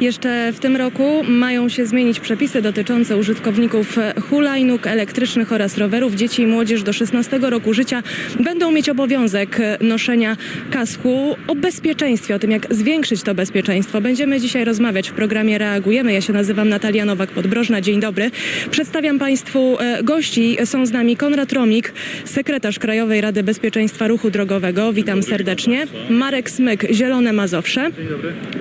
Jeszcze w tym roku mają się zmienić przepisy dotyczące użytkowników hulajnóg elektrycznych oraz rowerów. Dzieci i młodzież do 16 roku życia będą mieć obowiązek noszenia kasku. O bezpieczeństwie, o tym jak zwiększyć to bezpieczeństwo będziemy dzisiaj rozmawiać w programie Reagujemy. Ja się nazywam Natalia Nowak-Podbrożna. Dzień dobry. Przedstawiam Państwu e, gości. Są z nami Konrad Romik, sekretarz Krajowej Rady Bezpieczeństwa Ruchu Drogowego. Witam serdecznie. Marek Smyk, Zielone Mazowsze.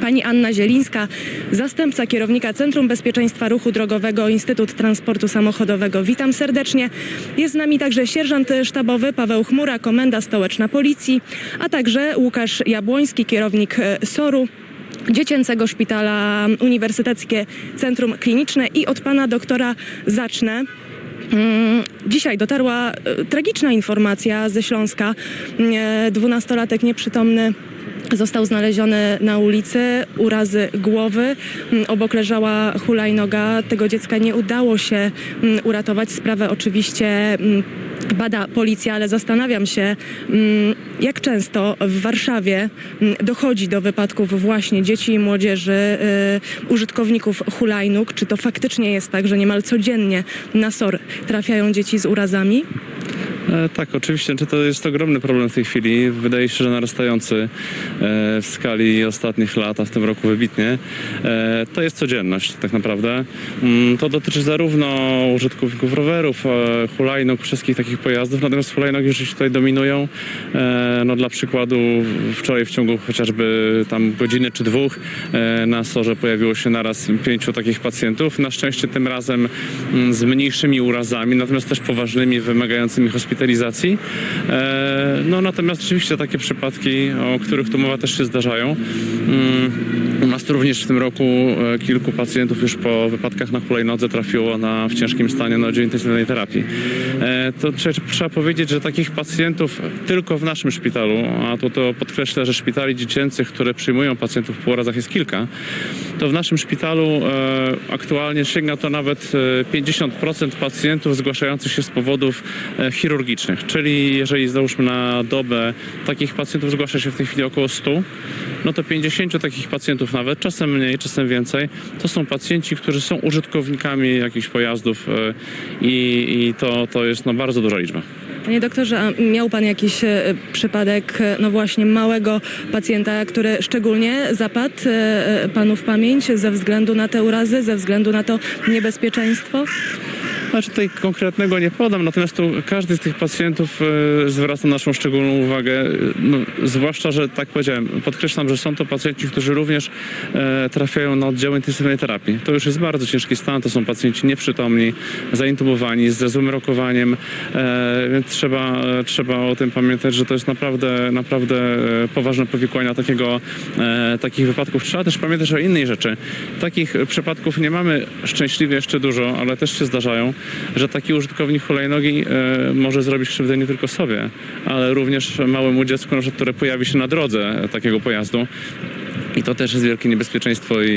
Pani Anna Zielińska, zastępca kierownika Centrum Bezpieczeństwa Ruchu Drogowego Instytut Transportu Samochodowego. Witam serdecznie. Jest z nami także sierżant sztabowy Paweł Chmura, komenda stołeczna Policji, a także Łukasz Jabłoński, kierownik e, SOR-u. Dziecięcego Szpitala Uniwersyteckie Centrum Kliniczne i od pana doktora zacznę. Mm, Dzisiaj dotarła e, tragiczna informacja ze Śląska. E, Dwunastolatek nieprzytomny został znaleziony na ulicy, urazy głowy. Mm, Obok leżała hulajnoga. Tego dziecka nie udało się mm, uratować. Sprawę oczywiście mm, bada policja, ale zastanawiam się, jak często w Warszawie dochodzi do wypadków właśnie dzieci i młodzieży, y, użytkowników hulajnóg. Czy to faktycznie jest tak, że niemal codziennie na SOR trafiają dzieci z urazami? E, Tak, oczywiście, czy to jest ogromny problem w tej chwili. Wydaje się, że narastający e, w skali ostatnich lat, a w tym roku wybitnie. E, To jest codzienność tak naprawdę. Mm, To dotyczy zarówno użytkowników rowerów, hulajnóg, wszystkich takich pojazdów, natomiast hulajnogi już tutaj dominują. No dla przykładu wczoraj w ciągu chociażby tam godziny czy dwóch na sorze pojawiło się naraz pięciu takich pacjentów. Na szczęście tym razem mm, z mniejszymi urazami, natomiast też poważnymi, wymagającymi hospitalizacji. E, No natomiast rzeczywiście takie przypadki, o których tu mowa też się zdarzają. Mm, U nas również w tym roku e, kilku pacjentów już po wypadkach na hulajnodze trafiło na, w ciężkim stanie na oddział intensywnej terapii. E, To trzeba, powiedzieć, że takich pacjentów tylko w naszym szpitalu, a tu to podkreślę, że szpitali dziecięcych, które przyjmują pacjentów po urazach jest kilka, to w naszym szpitalu e, aktualnie sięga to nawet e, 50% pacjentów zgłaszających się z powodów e, chirurgicznych. Czyli jeżeli załóżmy na dobę takich pacjentów zgłasza się w tej chwili około 100, no to 50 takich pacjentów nawet, czasem mniej, czasem więcej, to są pacjenci, którzy są użytkownikami jakichś pojazdów e, i, i to, to jest no, bardzo duża liczba. Panie doktorze, a miał pan jakiś e, przypadek, e, no właśnie, małego pacjenta, który szczególnie zapadł e, e, panu w pamięć ze względu na te urazy, ze względu na to niebezpieczeństwo? Znaczy tutaj konkretnego nie podam, natomiast tu każdy z tych pacjentów e, zwraca naszą szczególną uwagę, e, no, zwłaszcza, że tak powiedziałem, podkreślam, że są to pacjenci, którzy również e, trafiają na oddział intensywnej terapii. To już jest bardzo ciężki stan, to są pacjenci nieprzytomni, zaintubowani, ze złym rokowaniem, e, więc trzeba, e, trzeba o tym pamiętać, że to jest naprawdę, naprawdę e, poważne powikłania takiego, e, takich wypadków. Trzeba też pamiętać o innej rzeczy. Takich przypadków nie mamy szczęśliwie jeszcze dużo, ale też się zdarzają, że taki użytkownik hulajnogi e, może zrobić krzywdę nie tylko sobie, ale również małemu dziecku, które pojawi się na drodze takiego pojazdu. I to też jest wielkie niebezpieczeństwo i,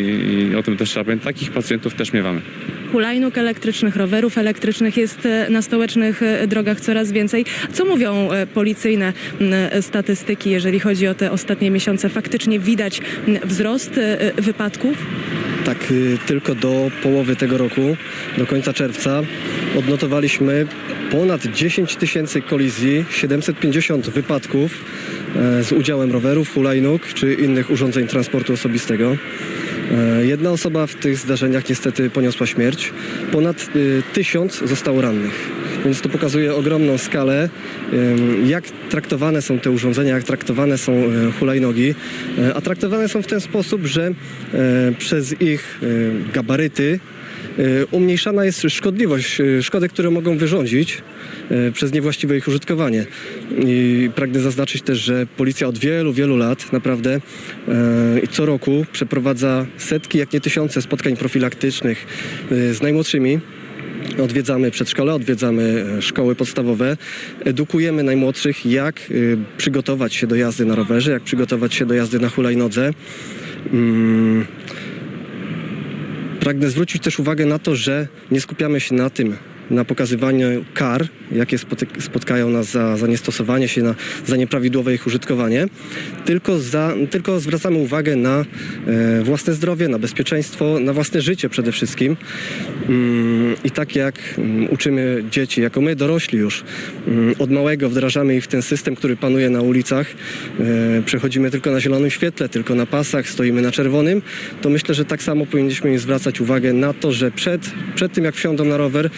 i o tym też trzeba pamiętać. Takich pacjentów też miewamy. Hulajnóg elektrycznych, rowerów elektrycznych jest e, na stołecznych e, drogach coraz więcej. Co mówią policyjne statystyki, jeżeli chodzi o te ostatnie miesiące? Faktycznie widać wzrost wypadków? Tak, y, tylko do połowy tego roku, do końca czerwca, odnotowaliśmy ponad 10 tysięcy kolizji, 750 wypadków e, z udziałem rowerów, hulajnóg czy innych urządzeń transportu osobistego. E, Jedna osoba w tych zdarzeniach niestety poniosła śmierć. Ponad y, tysiąc zostało rannych. Więc to pokazuje ogromną skalę, jak traktowane są te urządzenia, jak traktowane są e, hulajnogi. E, A traktowane są w ten sposób, że e, przez ich gabaryty umniejszana jest szkodliwość, szkody, które mogą wyrządzić przez niewłaściwe ich użytkowanie. I pragnę zaznaczyć też, że policja od wielu, wielu lat naprawdę co roku przeprowadza setki, jak nie tysiące spotkań profilaktycznych z najmłodszymi. Odwiedzamy przedszkole, odwiedzamy e, szkoły podstawowe, edukujemy najmłodszych, jak y, przygotować się do jazdy na rowerze, jak przygotować się do jazdy na hulajnodze. Mm. Pragnę zwrócić też uwagę na to, że nie skupiamy się na tym, na pokazywaniu kar, jakie spotkają nas za, za niestosowanie się, na, za nieprawidłowe ich użytkowanie, tylko, za, tylko zwracamy uwagę na e, własne zdrowie, na bezpieczeństwo, na własne życie przede wszystkim. Mm, I tak jak mm, uczymy dzieci, jako my dorośli już, mm, od małego wdrażamy ich w ten system, który panuje na ulicach, e, przechodzimy tylko na zielonym świetle, tylko na pasach, stoimy na czerwonym, to myślę, że tak samo powinniśmy im zwracać uwagę na to, że przed, przed tym jak wsiądą na rower,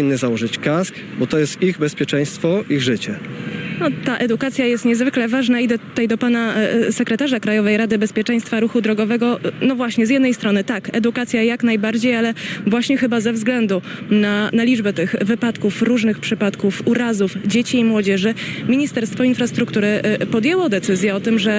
powinny założyć kask, bo to jest ich bezpieczeństwo, ich życie. No, ta edukacja jest niezwykle ważna i do, tutaj do pana e, sekretarza Krajowej Rady Bezpieczeństwa Ruchu Drogowego. E, No właśnie, z jednej strony tak, edukacja jak najbardziej, ale właśnie chyba ze względu na, na liczbę tych wypadków, różnych przypadków, urazów dzieci i młodzieży, Ministerstwo Infrastruktury e, podjęło decyzję o tym, że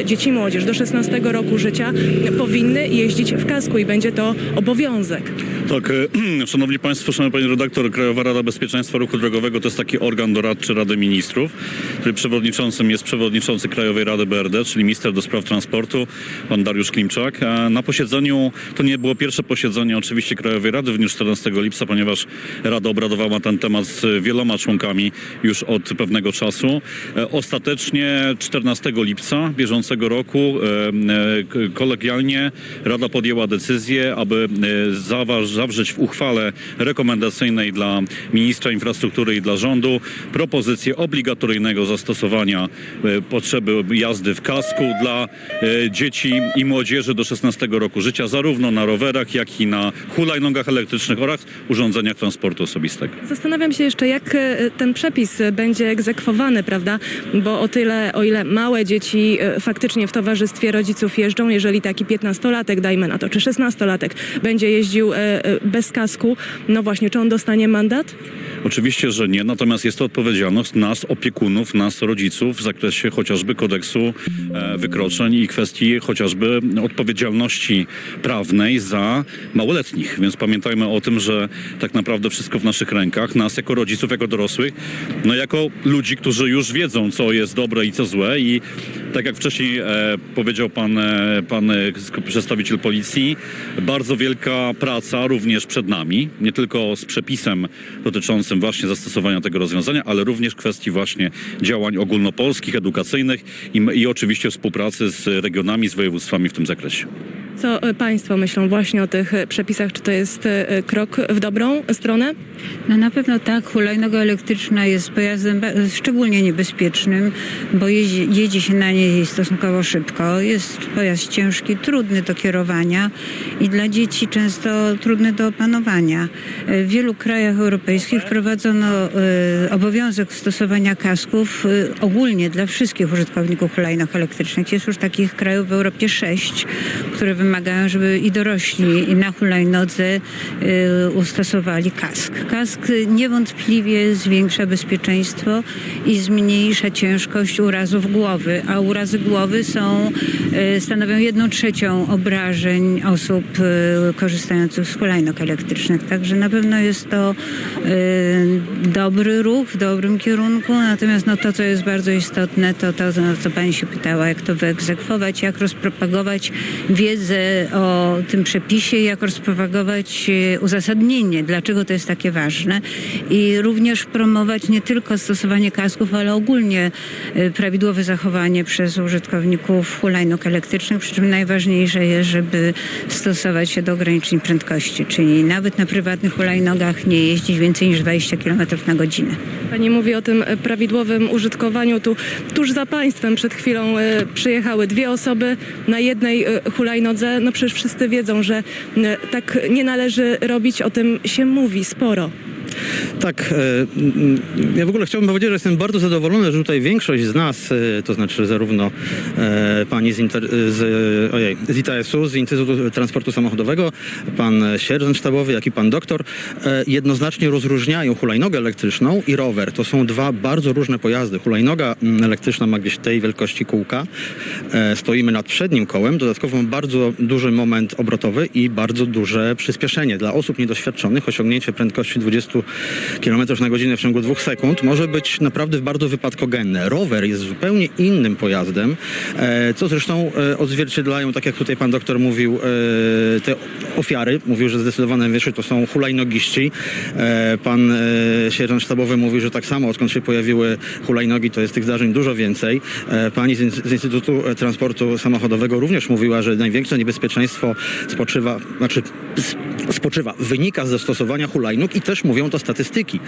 e, dzieci i młodzież do 16 roku życia powinny jeździć w kasku i będzie to obowiązek. Tak, e, szanowni państwo, szanowny panie redaktor, Krajowa Rada Bezpieczeństwa Ruchu Drogowego to jest taki organ doradczy Rady Ministrów, który przewodniczącym jest przewodniczący Krajowej Rady BRD, czyli minister do spraw transportu, pan Dariusz Klimczak. Na posiedzeniu, to nie było pierwsze posiedzenie oczywiście Krajowej Rady w dniu 14 lipca, ponieważ Rada obradowała ten temat z wieloma członkami już od pewnego czasu. E, Ostatecznie 14 lipca bieżącego roku e, kolegialnie Rada podjęła decyzję, aby e, zawa- zawrzeć w uchwale rekomendacyjnej dla ministra infrastruktury i dla rządu propozycję obligatoryjnego zastosowania e, potrzeby jazdy w kasku dla e, dzieci i młodzieży do 16 roku życia, zarówno na rowerach, jak i na hulajnogach elektrycznych oraz urządzeniach transportu osobistego. Zastanawiam się jeszcze, jak e, ten przepis będzie egzekwowany, prawda? Bo o tyle, o ile małe dzieci faktycznie w towarzystwie rodziców jeżdżą, jeżeli taki 15-latek, dajmy na to, czy 16-latek będzie jeździł bez kasku, no właśnie, czy on dostanie mandat? Oczywiście, że nie, natomiast jest to odpowiedzialność nas, opiekunów, nas, rodziców w zakresie chociażby kodeksu e, wykroczeń i kwestii chociażby odpowiedzialności prawnej za małoletnich. Więc pamiętajmy o tym, że tak naprawdę wszystko w naszych rękach, nas jako rodziców, jako dorosłych, no jako ludzi, którzy już wiedzą, co jest dobre i co złe i tak jak wcześniej e, powiedział pan, e, pan e, przedstawiciel policji, bardzo wielka praca również przed nami, nie tylko z przepisem dotyczącym właśnie zastosowania tego rozwiązania, ale również kwestii właśnie działań ogólnopolskich, edukacyjnych i, i oczywiście współpracy z regionami, z województwami w tym zakresie. Co e, państwo myślą właśnie o tych e, przepisach? Czy to jest e, krok w dobrą stronę? No na pewno tak, hulajnoga elektryczna jest pojazdem szczególnie niebezpiecznym, bo jeździ, jedzie się na niej stosunkowo szybko. Jest pojazd ciężki, trudny do kierowania i dla dzieci często trudny do opanowania. E, W wielu krajach europejskich wprowadzono e, obowiązek stosowania kasków e, ogólnie dla wszystkich użytkowników hulajnóg elektrycznych. Jest już takich krajów w Europie sześć, które wymagają, żeby i dorośli i na hulajnodze ustosowali kask. Kask niewątpliwie zwiększa bezpieczeństwo i zmniejsza ciężkość urazów głowy, a urazy głowy są, stanowią jedną trzecią obrażeń osób y, korzystających z hulajnóg elektrycznych. Także na pewno jest to y, dobry ruch w dobrym kierunku, natomiast no, to, co jest bardzo istotne, to to, co Pani się pytała, jak to wyegzekwować, jak rozpropagować wiedzę o tym przepisie, jak rozpropagować e, uzasadnienie, dlaczego to jest takie ważne. I również promować nie tylko stosowanie kasków, ale ogólnie prawidłowe zachowanie przez użytkowników hulajnóg elektrycznych, przy czym najważniejsze jest, żeby stosować się do ograniczeń prędkości, czyli nawet na prywatnych hulajnogach nie jeździć więcej niż 20 km na godzinę. Pani mówi o tym prawidłowym użytkowaniu. Tu tuż za państwem przed chwilą e, przyjechały dwie osoby na jednej e, hulajnodze. No przecież wszyscy wiedzą, że e, tak nie należy robić. O tym się mówi sporo. Tak, e, ja w ogóle chciałbym powiedzieć, że jestem bardzo zadowolony, że tutaj większość z nas, e, to znaczy zarówno e, pani z, inter, z, ojej, z ITS-u, z Instytutu Transportu Samochodowego, pan sierżant sztabowy, jak i pan doktor, jednoznacznie rozróżniają hulajnogę elektryczną i rower. To są dwa bardzo różne pojazdy. Hulajnoga elektryczna ma gdzieś tej wielkości kółka. Stoimy nad przednim kołem, dodatkowo bardzo duży moment obrotowy i bardzo duże przyspieszenie. Dla osób niedoświadczonych osiągnięcie prędkości 20 km na godzinę w ciągu dwóch sekund, może być naprawdę bardzo wypadkogenne. Rower jest zupełnie innym pojazdem, e, co zresztą e, odzwierciedlają, tak jak tutaj pan doktor mówił, e, te ofiary. Mówił, że zdecydowane większość to są hulajnogiści. Pan sierżant sztabowy mówił, że tak samo odkąd się pojawiły hulajnogi, to jest tych zdarzeń dużo więcej. Pani z, Instytutu Transportu Samochodowego również mówiła, że największe niebezpieczeństwo spoczywa, znaczy spoczywa, wynika z zastosowania hulajnóg i też mówią to statystyki.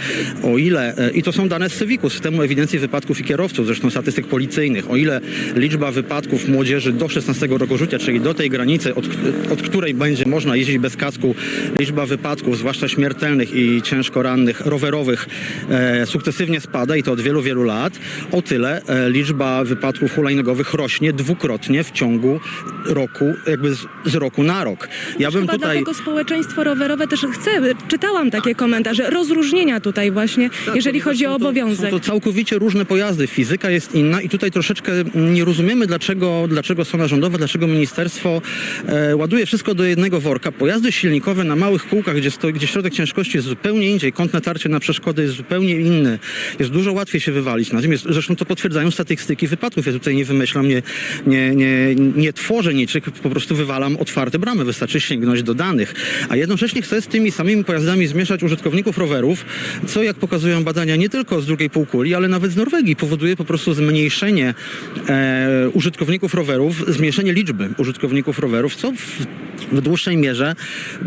O ile, e, i to są dane z Cywicus, systemu ewidencji wypadków i kierowców, zresztą statystyk policyjnych, o ile liczba wypadków młodzieży do 16 roku życia, czyli do tej granicy, od, od której będzie można jeździć bez kasku, liczba wypadków, zwłaszcza śmiertelnych i ciężko rannych, rowerowych, e, sukcesywnie spada i to od wielu, wielu lat, o tyle e, liczba wypadków hulajnogowych rośnie dwukrotnie w ciągu roku, jakby z, z roku na rok. Ja bym Chyba tutaj... dlatego społeczeństwo rowerowe też chce, czytałam takie komentarze, rozróżnienia tutaj właśnie, jeżeli Tak, chodzi o są to- obowiązek. Są to całkowicie różne pojazdy. Fizyka jest inna i tutaj troszeczkę nie rozumiemy, dlaczego, dlaczego strona rządowa, dlaczego ministerstwo e, ładuje wszystko do jednego worka. Pojazdy silnikowe na małych kółkach, gdzie, sto, gdzie środek ciężkości jest zupełnie indziej, kąt natarcia na przeszkody jest zupełnie inny. Jest dużo łatwiej się wywalić. Natomiast zresztą to potwierdzają statystyki wypadków. Ja tutaj nie wymyślam, nie, nie, nie, nie tworzę niczego, po prostu wywalam otwarte bramy. Wystarczy sięgnąć do danych. A jednocześnie chcę z tymi samymi pojazdami zmieszać użytkowników rowerów, co jak pokazują badania nie tylko z drugiej półkuli, ale nawet z Norwegii, powoduje po prostu zmniejszenie e, użytkowników rowerów, zmniejszenie liczby użytkowników rowerów, co w, w dłuższej mierze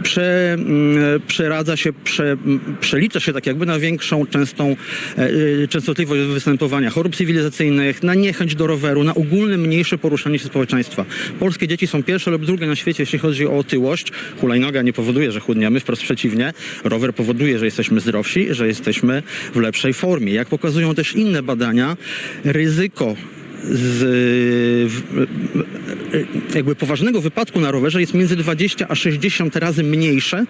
prze, mm, przeradza się, prze, przelicza się tak jakby na większą częstą e, częstotliwość występowania chorób cywilizacyjnych, na niechęć do roweru, na ogólne mniejsze poruszanie się społeczeństwa. Polskie dzieci są pierwsze lub drugie na świecie, jeśli chodzi o otyłość. Hulajnoga nie powoduje, że chudniemy, wprost przeciwnie. Rower powoduje, że jesteśmy zdrowsi, że jesteśmy w lepszej formie. Jak pokazują też inne badania, ryzyko z jakby poważnego wypadku na rowerze jest między 20 a 60 razy mniejsze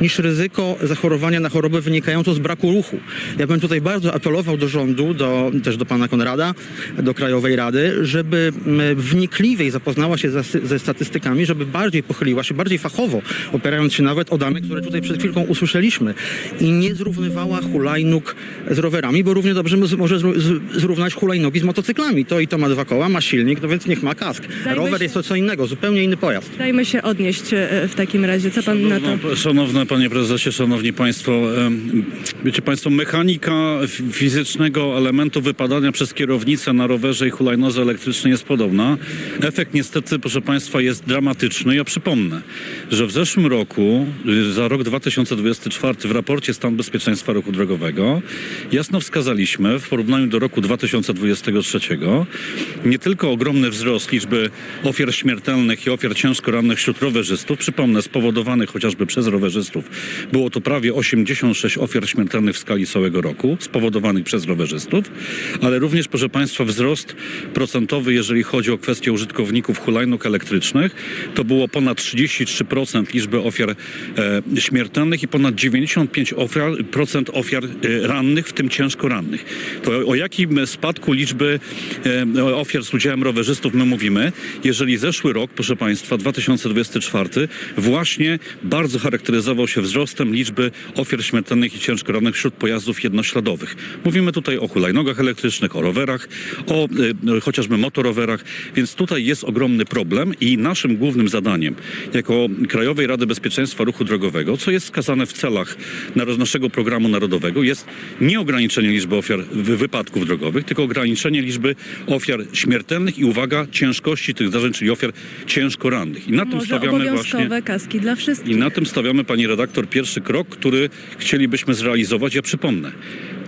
niż ryzyko zachorowania na chorobę wynikającą z braku ruchu. Ja bym tutaj bardzo apelował do rządu, do, też do pana Konrada, do Krajowej Rady, żeby wnikliwiej zapoznała się ze, statystykami, żeby bardziej pochyliła się, bardziej fachowo, opierając się nawet o dane, które tutaj przed chwilką usłyszeliśmy i nie zrównywała hulajnóg z rowerami, bo równie dobrze mo- może zrównać hulajnogi z motocyklami. To i to ma dwa koła, ma silnik, no więc niech ma kask. Zajmę Rower się- jest to co innego, zupełnie inny pojazd. Dajmy się odnieść e, w takim razie. Co pan na to? Szanowna, szanowne panie prezesie, szanowni państwo, em, wiecie państwo, mechanika f- fizycznego elementu wypadania przez kierownicę na rowerze i hulajnodze elektrycznej jest podobna. Efekt niestety, proszę państwa, jest dramatyczny. Ja przypomnę, że w zeszłym roku, y, za rok 2024 w raporcie Stan Bezpieczeństwa Ruchu Drogowego jasno wskazaliśmy w porównaniu do roku 2023 nie tylko ogromny wzrost liczby ofiar śmiertelnych i ofiar ciężko rannych wśród rowerzystów, przypomnę, spowodowanych chociażby przez rowerzystów. Było to prawie 86 ofiar śmiertelnych w skali całego roku, spowodowanych przez rowerzystów, ale również, proszę Państwa, wzrost procentowy, jeżeli chodzi o kwestię użytkowników hulajnóg elektrycznych, to było ponad 33% liczby ofiar e, śmiertelnych i ponad 95% ofiar, procent ofiar e, rannych, w tym ciężko rannych. To o, jakim spadku liczby e, ofiar z udziałem rowerzystów my mówimy, jeżeli zeszły rok, proszę Państwa, 2024, właśnie bardzo charakteryzował się wzrostem liczby ofiar śmiertelnych i ciężko rannych wśród pojazdów jednośladowych. Mówimy tutaj o hulajnogach elektrycznych, o rowerach, o e, chociażby motorowerach, więc tutaj jest ogromny problem i naszym głównym zadaniem jako Krajowej Rady Bezpieczeństwa Ruchu Drogowego, co jest wskazane w celach na- naszego programu narodowego, jest nie ograniczenie liczby ofiar wy- wypadków drogowych, tylko ograniczenie liczby ofiar śmiertelnych i uwaga, ciężkości tych zdarzeń, czyli ofiar ciężko rannych. I na tym Może stawiamy obowiązkowe właśnie... kaski dla wszystkich. I na tym stawiamy, pani redaktor, pierwszy krok, który chcielibyśmy zrealizować. Ja przypomnę,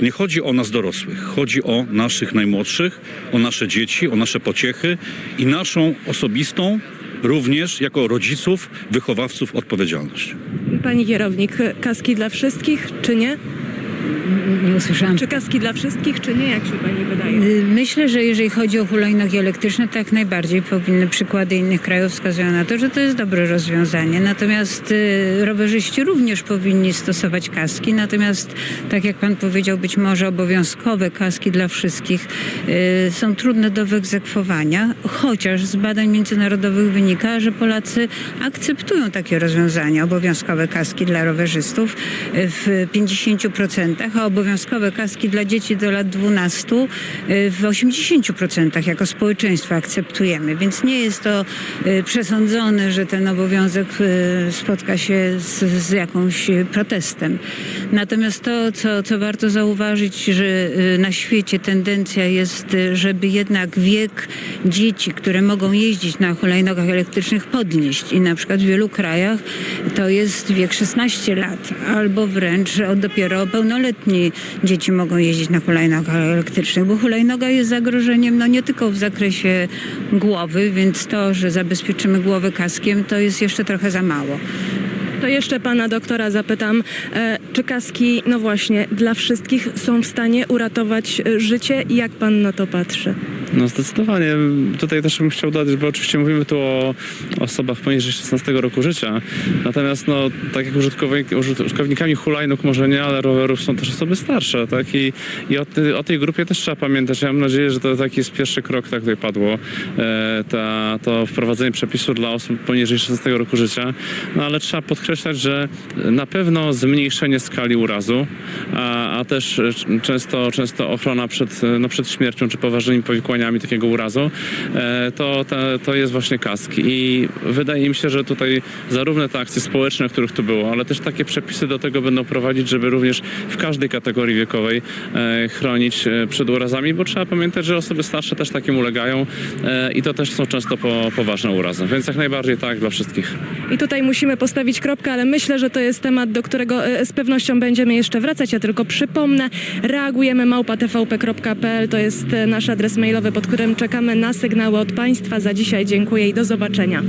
nie chodzi o nas dorosłych, chodzi o naszych najmłodszych, o nasze dzieci, o nasze pociechy i naszą osobistą, również jako rodziców, wychowawców, odpowiedzialność. Pani kierownik, kaski dla wszystkich, czy nie? Nie usłyszałam. Czy kaski dla wszystkich, czy nie? Jak się pani wydaje? Y, Myślę, że jeżeli chodzi o hulajnogi elektryczne, to jak najbardziej powinny przykłady innych krajów wskazują na to, że to jest dobre rozwiązanie. Natomiast y, rowerzyści również powinni stosować kaski. Natomiast, tak jak pan powiedział, być może obowiązkowe kaski dla wszystkich y, są trudne do wyegzekwowania, chociaż z badań międzynarodowych wynika, że Polacy akceptują takie rozwiązania, obowiązkowe kaski dla rowerzystów. W 50% a obowiązkowe kaski dla dzieci do lat 12 y, w 80% jako społeczeństwo akceptujemy. Więc nie jest to y, przesądzone, że ten obowiązek y, spotka się z, z jakąś protestem. Natomiast to, co, co warto zauważyć, że na świecie tendencja jest, żeby jednak wiek dzieci, które mogą jeździć na hulajnogach elektrycznych podnieść. I na przykład w wielu krajach to jest wiek 16 lat, albo wręcz dopiero pełnoletni dzieci mogą jeździć na hulajnogach elektrycznych, bo hulajnoga jest zagrożeniem no nie tylko w zakresie głowy, więc to, że zabezpieczymy głowę kaskiem, to jest jeszcze trochę za mało. To jeszcze pana doktora zapytam, e, czy kaski, no właśnie, dla wszystkich są w stanie uratować e, życie jak pan na to patrzy? No zdecydowanie. Tutaj też bym chciał dodać, bo oczywiście mówimy tu o osobach poniżej 16 roku życia. Natomiast no, tak jak użytkownik, użytkownikami hulajnóg może nie, ale rowerów są też osoby starsze, tak? I, i o, ty, o tej grupie też trzeba pamiętać. Ja mam nadzieję, że to taki jest pierwszy krok, tak tutaj padło, e, ta, to wprowadzenie przepisu dla osób poniżej 16 roku życia. No ale trzeba podkreślać, że na pewno zmniejszenie skali urazu, a, a też często, często ochrona przed, no, przed śmiercią czy poważnymi powikłaniami takiego urazu, e, to, to, to jest właśnie kask. I wydaje mi się, że tutaj zarówno te akcje społeczne, o których tu było, ale też takie przepisy do tego będą prowadzić, żeby również w każdej kategorii wiekowej e, chronić e, przed urazami, bo trzeba pamiętać, że osoby starsze też takim ulegają i to też są często po, poważne urazy. Więc jak najbardziej tak dla wszystkich. I tutaj musimy postawić kropkę, ale myślę, że to jest temat, do którego z pewnością będziemy jeszcze wracać. Ja tylko przypomnę, reagujemy małpatvp.pl, to jest nasz adres mailowy, pod którym czekamy na sygnały od Państwa. Za dzisiaj dziękuję i do zobaczenia.